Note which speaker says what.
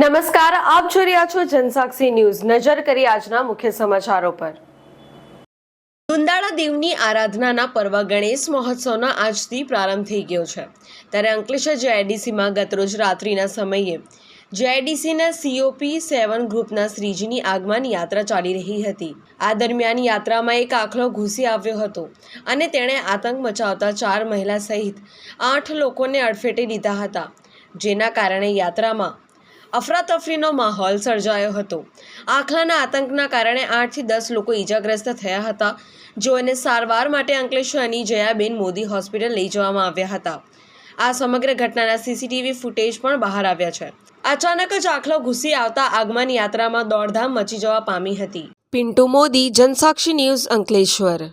Speaker 1: નમસ્કાર, આપ જોઈ રહ્યા છો જનસાક્ષી ન્યૂઝ. નજર કરી આજના મુખ્ય સમાચારો પર. દુંદાળા દેવની આરાધનાના પર્વ ગણેશ મહોત્સવનો આજથી પ્રારંભ થઈ ગયો છે. ત્યારે અંકલેશ્વર જેઆઈડીસીમાં ગતરોજ રાત્રિના સમયે જેઆઈડીસીના સીઓપી સેવન ગ્રુપના શ્રીજીની આગમન યાત્રા ચાલી રહી હતી. આ દરમિયાન યાત્રામાં એક આખલો ઘૂસી આવ્યો હતો અને તેણે આતંક મચાવતા ચાર મહિલા સહિત આઠ લોકોને અડફેટે લીધા હતા. જેના કારણે યાત્રામાં અફરાતફરીનો માહોલ સર્જાયો હતો. આખલાના આતંકના કારણે આઠથી દસ લોકો ઈજાગ્રસ્ત થયા હતા જેઓને સારવાર માટે અંકલેશ્વરની જયાબેન મોદી હોસ્પિટલ લઈ જવામાં આવ્યા હતા. આ સમગ્ર ઘટનાના સીસીટીવી ફૂટેજ પણ બહાર આવ્યા છે. અચાનક જ આખલો ઘૂસી આવતા આગમન યાત્રામાં દોડધામ મચી જવા પામી હતી. પિન્ટુ મોદી, જનસાક્ષી ન્યૂઝ અંકલેશ્વર.